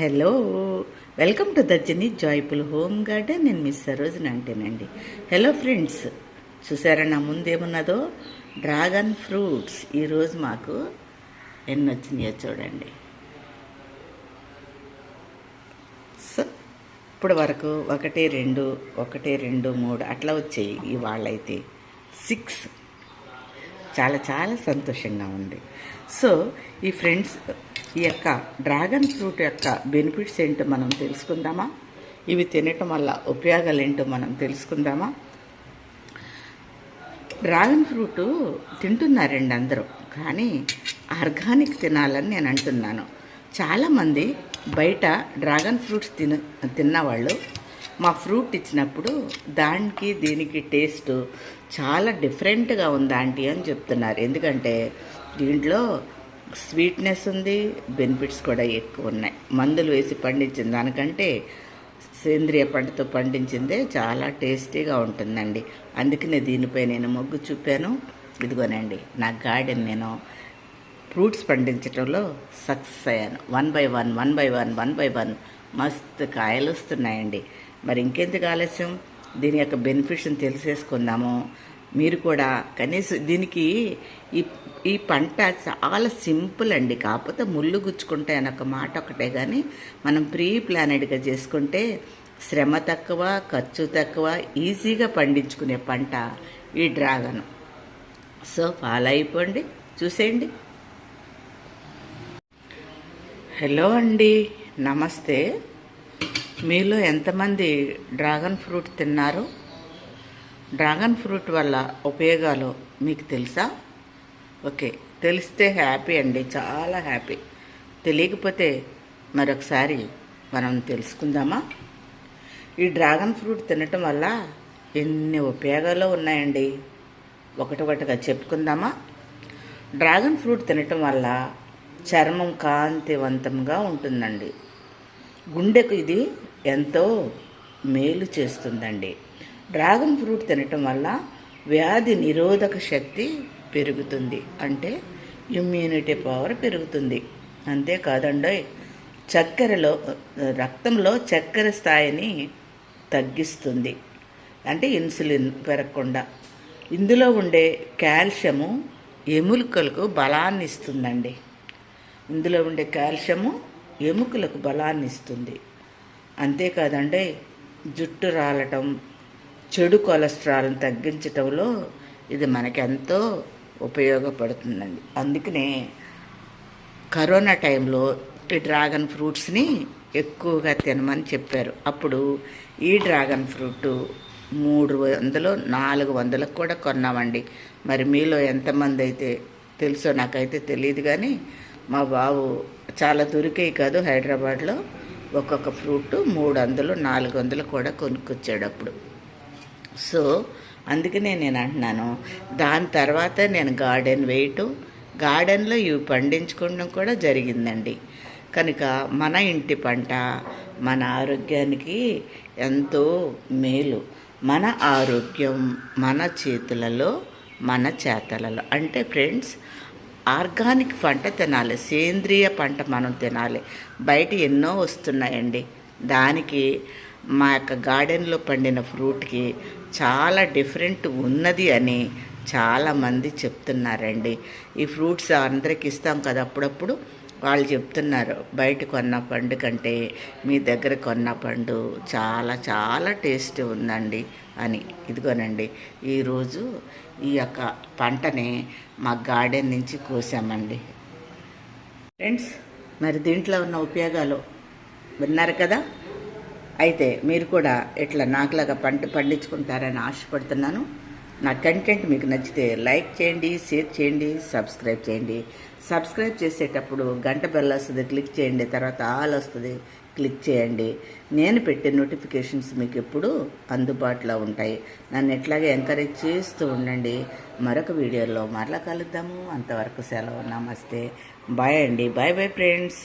Hello welcome to దర్జని joyful home garden. నేను miss Sarojana అంటేనండి. హలో ఫ్రెండ్స్ చూసారా నా ముందేమున్నదో? Dragon fruits. ఈరోజు మాకు ఎన్ని వచ్చినాయో చూడండి. సో ఇప్పుడు వరకు ఒకటి రెండు ఒకటి రెండు మూడు అట్లా వచ్చాయి ఇవాళైతే సిక్స్. చాలా చాలా సంతోషంగా ఉంది. సో ఈ ఫ్రెండ్స్ ఈ యొక్క డ్రాగన్ ఫ్రూట్ యొక్క బెనిఫిట్స్ ఏంటో మనం తెలుసుకుందామా? ఇవి తినటం వల్ల ఉపయోగాలు ఏంటో మనం తెలుసుకుందామా? డ్రాగన్ ఫ్రూట్ తింటున్నారండి అందరూ. కానీ ఆర్గానిక్ తినాలని నేను అంటున్నాను. చాలామంది బయట డ్రాగన్ ఫ్రూట్స్ తిన తిన్నవాళ్ళు మా ఫ్రూట్ ఇచ్చినప్పుడు దానికి దీనికి టేస్ట్ చాలా డిఫరెంట్గా ఉంది ఆంటీ అని చెప్తున్నారు. ఎందుకంటే దీంట్లో స్వీట్నెస్ ఉంది బెనిఫిట్స్ కూడా ఎక్కువ ఉన్నాయి. మందులు వేసి పండించిన దానికంటే సేంద్రియ పంటతో పండించిందే చాలా టేస్టీగా ఉంటుందండి. అందుకనే దీనిపై నేను మొగ్గు చూపాను. ఇదిగోనండి నా గార్డెన్ నేను ఫ్రూట్స్ పండించడంలో సక్సెస్ అయ్యాను. One by one one by one one by one మస్తు కాయలు వస్తున్నాయండి మరి ఇంకెందుకు ఆలస్యం? దీని యొక్క బెనిఫిట్స్ని తెలిసేసుకుందాము. మీరు కూడా కనీసం దీనికి ఈ ఈ పంట చాలా సింపుల్ అండి. కాకపోతే ముళ్ళు గుచ్చుకుంటే అనొక మాట ఒకటే కానీ మనం ప్రీ ప్లానెడ్గా చేసుకుంటే శ్రమ తక్కువ ఖర్చు తక్కువ ఈజీగా పండించుకునే పంట ఈ డ్రాగన్. సో ఫాలో అయిపోండి చూసేయండి. హలో అండి నమస్తే. మీలో ఎంతమంది డ్రాగన్ ఫ్రూట్ తిన్నారు? డ్రాగన్ ఫ్రూట్ వల్ల ఉపయోగాలు మీకు తెలుసా? ఓకే తెలిస్తే హ్యాపీ అండి చాలా హ్యాపీ. తెలియకపోతే మరొకసారి మనం తెలుసుకుందామా? ఈ డ్రాగన్ ఫ్రూట్ తినటం వల్ల ఎన్ని ఉపయోగాలు ఉన్నాయండి? ఒకటొకటిగా చెప్పుకుందామా? డ్రాగన్ ఫ్రూట్ తినటం వల్ల చర్మం కాంతివంతంగా ఉంటుందండి. గుండెకు ఇది ఎంతో మేలు చేస్తుందండి. డ్రాగన్ ఫ్రూట్ తినటం వల్ల వ్యాధి నిరోధక శక్తి పెరుగుతుంది. అంటే ఇమ్యూనిటీ పవర్ పెరుగుతుంది. అంతేకాదండి చక్కెరలో రక్తంలో చక్కెర స్థాయిని తగ్గిస్తుంది. అంటే ఇన్సులిన్ పెరగకుండా. ఇందులో ఉండే కాల్షియము ఎముకలకు బలాన్ని ఇస్తుందండి. ఇందులో ఉండే కాల్షియము ఎముకలకు బలాన్ని ఇస్తుంది. అంతేకాదండి జుట్టు రాలటం చెడు కొలెస్ట్రాల్ని తగ్గించటంలో ఇది మనకెంతో ఉపయోగపడుతుందండి. అందుకనే కరోనా టైంలో ఈ డ్రాగన్ ఫ్రూట్స్ని ఎక్కువగా తినమని చెప్పారు. అప్పుడు ఈ డ్రాగన్ ఫ్రూట్ మూడు వందలు నాలుగు వందలకు కూడా కొన్నామండి. మరి మీలో ఎంతమంది అయితే తెలుసో నాకైతే తెలియదు కానీ మా బాబు చాలా దొరికాయి కాదు హైదరాబాద్లో. ఒక్కొక్క ఫ్రూట్ మూడు వందలు నాలుగు వందలు కూడా కొనుక్కొచ్చాడు అప్పుడు. సో అందుకనే నేను అంటున్నాను. దాని తర్వాత నేను గార్డెన్ వేయటం గార్డెన్లో ఇవి పండించుకోవడం కూడా జరిగిందండి. కనుక మన ఇంటి పంట మన ఆరోగ్యానికి ఎంతో మేలు. మన ఆరోగ్యం మన చేతులలో మన చేతలలో. అంటే ఫ్రెండ్స్ ఆర్గానిక్ పంట తినాలి సేంద్రియ పంట మనం తినాలి. బయట ఎన్నో వస్తున్నాయండి. దానికి మా యొక్క గార్డెన్లో పండిన ఫ్రూట్కి చాలా డిఫరెంట్ ఉన్నది అని చాలామంది చెప్తున్నారండి. ఈ ఫ్రూట్స్ అందరికి ఇస్తాం కదా అప్పుడప్పుడు వాళ్ళు చెప్తున్నారు బయట కొన్న పండు కంటే మీ దగ్గర కొన్న పండు చాలా చాలా టేస్ట్ ఉందండి అని. ఇదిగోనండి ఈరోజు ఈ యొక్క పంటని మా గార్డెన్ నుంచి కోసామండి. ఫ్రెండ్స్ మరి దీంట్లో ఉన్న ఉపయోగాలు విన్నారు కదా? అయితే మీరు కూడా ఇట్లా నాకులాగా పంట పండించుకుంటారని ఆశపడుతున్నాను. నా కంటెంట్ మీకు నచ్చితే లైక్ చేయండి షేర్ చేయండి సబ్స్క్రైబ్ చేయండి. సబ్స్క్రైబ్ చేసేటప్పుడు గంట బెల్ వస్తుంది క్లిక్ చేయండి తర్వాత ఆల్ వస్తుంది క్లిక్ చేయండి. నేను పెట్టే నోటిఫికేషన్స్ మీకు ఎప్పుడూ అందుబాటులో ఉంటాయి. నన్ను ఎట్లాగే ఎంకరేజ్ చేస్తూ ఉండండి. మరొక వీడియోలో మరలా కలుద్దాము. అంతవరకు సెలవు. నమస్తే. బాయ్ అండి. Bye bye friends.